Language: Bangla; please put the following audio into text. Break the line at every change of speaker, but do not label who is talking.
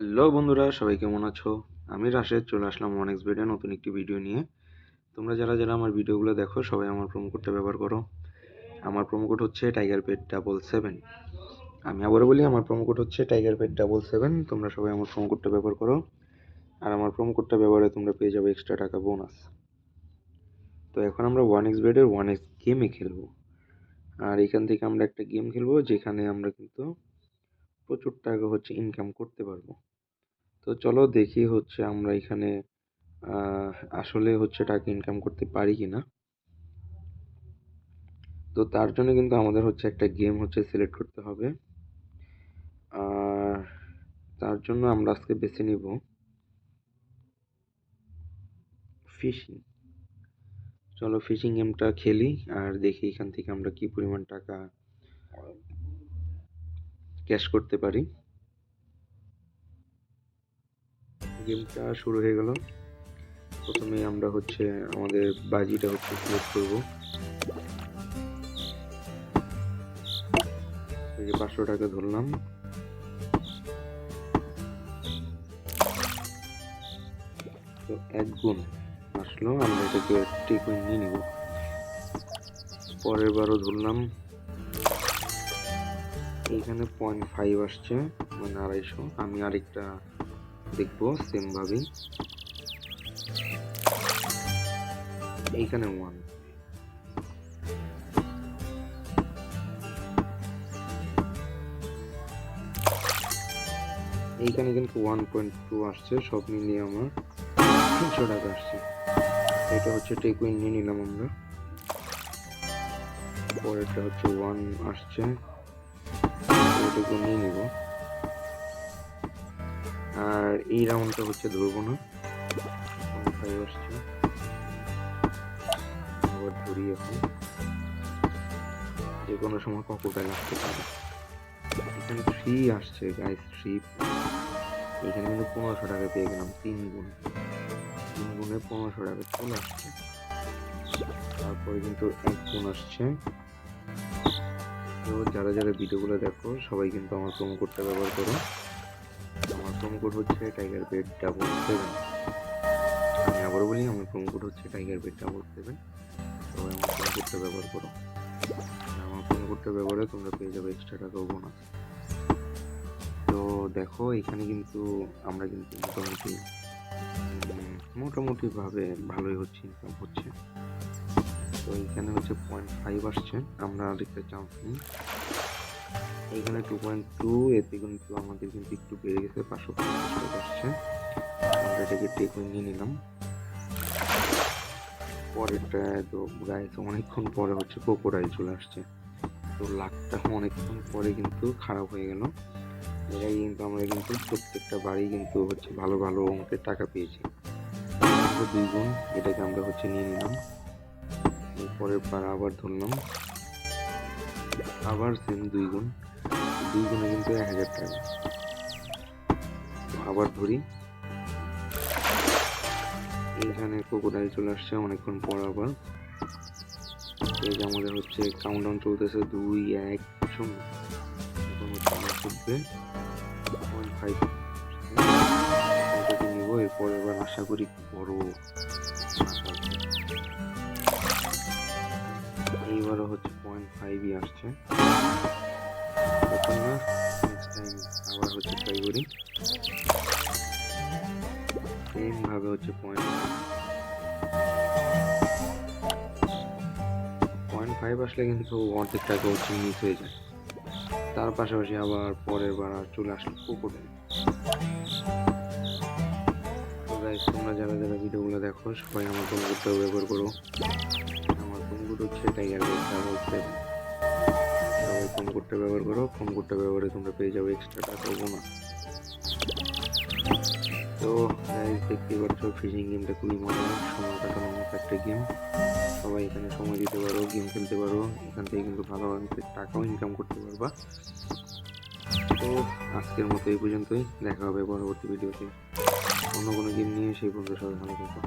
হ্যালো বন্ধুরা, সবাই কেমন আছো? আমি রাশেদ, চলে আসলাম ওয়ান এক্স ভিডিও নতুন একটি ভিডিও নিয়ে। তোমরা যারা যারা আমার ভিডিওগুলো দেখো, সবাই আমার প্রোমো কোডটা ব্যবহার করো। আমার প্রোমো কোড হচ্ছে টাইগার পেট ডাবল সেভেন আমি আবারও বলি, আমার প্রোমো কোড হচ্ছে টাইগার পেট ডাবল সেভেন তোমরা সবাই আমার প্রোমো কোডটা ব্যবহার করো। আর আমার প্রোমো কোডটা ব্যবহারে তোমরা পেয়ে যাবে এক্সট্রা টাকা বোনাস তো এখন আমরা ওয়ান এক্স বেডের ওয়ান এক্স গেমে খেলব। আর এখান থেকে আমরা একটা গেম খেলব, যেখানে আমরা কিন্তু প্রচুর টাকা হচ্ছে ইনকাম করতে পারব। তো চলো দেখি হচ্ছে আমরা এখানে আসলে হচ্ছে টাকা ইনকাম করতে পারি কি না তো তার জন্য কিন্তু আমাদের হচ্ছে একটা গেম হচ্ছে সিলেক্ট করতে হবে। আর তার জন্য আমরা আজকে বেছে নিব ফিশিং চলো ফিশিং গেমটা খেলি আর দেখি এখান থেকে আমরা কি পরিমাণ টাকা ক্যাশ করতে পারি। গেমটা শুরু হয়ে গেল। প্রথমে আমরা হচ্ছে আমাদের বাজিটা হচ্ছে সিলেক্ট করব। পাঁচশো টাকা ধরলাম। তো এক গুণ আসলো, আমরা এটাকে ঠিক নিয়ে নিব। পরের বারও ধরলাম। এইখানে পয়েন্ট ফাইভ আসছে মানে আড়াইশো। আমি আরেকটা দেখব সেম ভাবেই এইখানে ওয়ান এইখানে কিন্তু ওয়ান পয়েন্ট টু আসছে, সব মিলিয়ে আমার তিনশো টাকা আসছে। এটা হচ্ছে টেকুইন নিয়ে নিলাম আমরা। পরেরটা হচ্ছে ওয়ান আসছে। এটাকে নিয়ে নিব। আর এই রাউন্ডটা হচ্ছে ধরবো না। আসছে। আবার ধরি এখন। যে কোনো সময় ককোটাইল আসতে পারে। এখানে থ্রি আসছে গাইস থ্রি এখানে কিন্তু পনেরোশো টাকা পেয়ে গেলাম, তিন গুণ। তিন গুণে পনেরোশো টাকা চলে আসছে। তারপরে কিন্তু এক গুণ আসছে। তো যারা যারা ভিডিওগুলো দেখো সবাই কিন্তু আমার প্রোমো কোডটা ব্যবহার করো। আমার প্রোমো কোড হচ্ছে টাইগার বেড ডাবল সেভেন আমি আবারও বলি আমার প্রোমো কোড হচ্ছে টাইগার বেড ডাবল সেভেন সবাই আমার প্রোমো কোডটা ব্যবহার করো। আমার প্রোমো কোডটা ব্যবহারে তোমরা পেয়ে যাবে এক্সট্রা টাকা বোনাস তো দেখো এখানে কিন্তু আমরা কিন্তু মোটামুটি উম, মোটামুটি ভাবে ভালোই হচ্ছে ইনকাম হচ্ছে। তো এখানে হচ্ছে পয়েন্ট ফাইভ আসছে, আমরা আরেকটা চান্স নিই এখানে টু পয়েন্ট টু এতে কিন্তু আমাদের কিন্তু একটু বেড়ে গেছে, পাঁচশো পঞ্চাশ আসছে। আমরা এটাকে টেক নিয়ে নিলাম। পরেরটা তো গাইস অনেকক্ষণ পরে হচ্ছে কোকোডাইল চলে আসছে। তো লাখটা অনেকক্ষণ পরে কিন্তু খারাপ হয়ে গেল। এটাই কিন্তু আমরা কিন্তু প্রত্যেকটা বাড়ি কিন্তু হচ্ছে ভালো ভালো অঙ্কের টাকা পেয়েছি। দুই গুণ এটাকে আমরা হচ্ছে নিয়ে নিলাম। পরের বার আবার ধরলাম। আবার সেম দুই গুণ। দুই গুণে কিন্তু এক হাজার টাকা। আবার ধরি। এইখানে কোকোডাইল চলে আসছে, অনেকক্ষণ পর আবার। এই যে আমাদের হচ্ছে কাউন্টডাউন চলতেছে দুই, এক, শূন্য। এখন হচ্ছে আমার পয়েন্ট ফাইভ এরপর এবার আশা করি বড় আশা। এইবারও হচ্ছে পয়েন্ট ফাইভই আসছে। না আবার হচ্ছে ট্রাই করি। সেম ভাবে হচ্ছে পয়েন্ট পয়েন্ট ফাইভ আসলে কিন্তু অর্ধেক টাকা হচ্ছে মিস হয়ে যায়। তার পাশাপাশি আবার পরের বার আর চলে আসলো guys, তোমরা যারা যারা ভিডিওগুলো দেখো সবাই আমার কম্পিউটার ব্যবহার করো। হচ্ছে টাইগার ডাবল সেভেন সবাই ফোন কোডটা ব্যবহার করো। ফোন কোডটা ব্যবহারে তোমরা পেয়ে যাবে এক্সট্রা টাকা বোনাস তো দেখতেই পাচ্ছ ফিশিং গেমটা খুবই মজা সময় কাটানোর মতো একটা গেম সবাই এখানে সময় দিতে পারো গেম খেলতে পারো। এখান থেকে কিন্তু ভালো টাকাও ইনকাম করতে পারবা। তো আজকের মতো এই পর্যন্তই। দেখা হবে পরবর্তী ভিডিওতে অন্য কোনো গেম নিয়ে, সেই পর্যন্ত সবাই ভালো থেকো।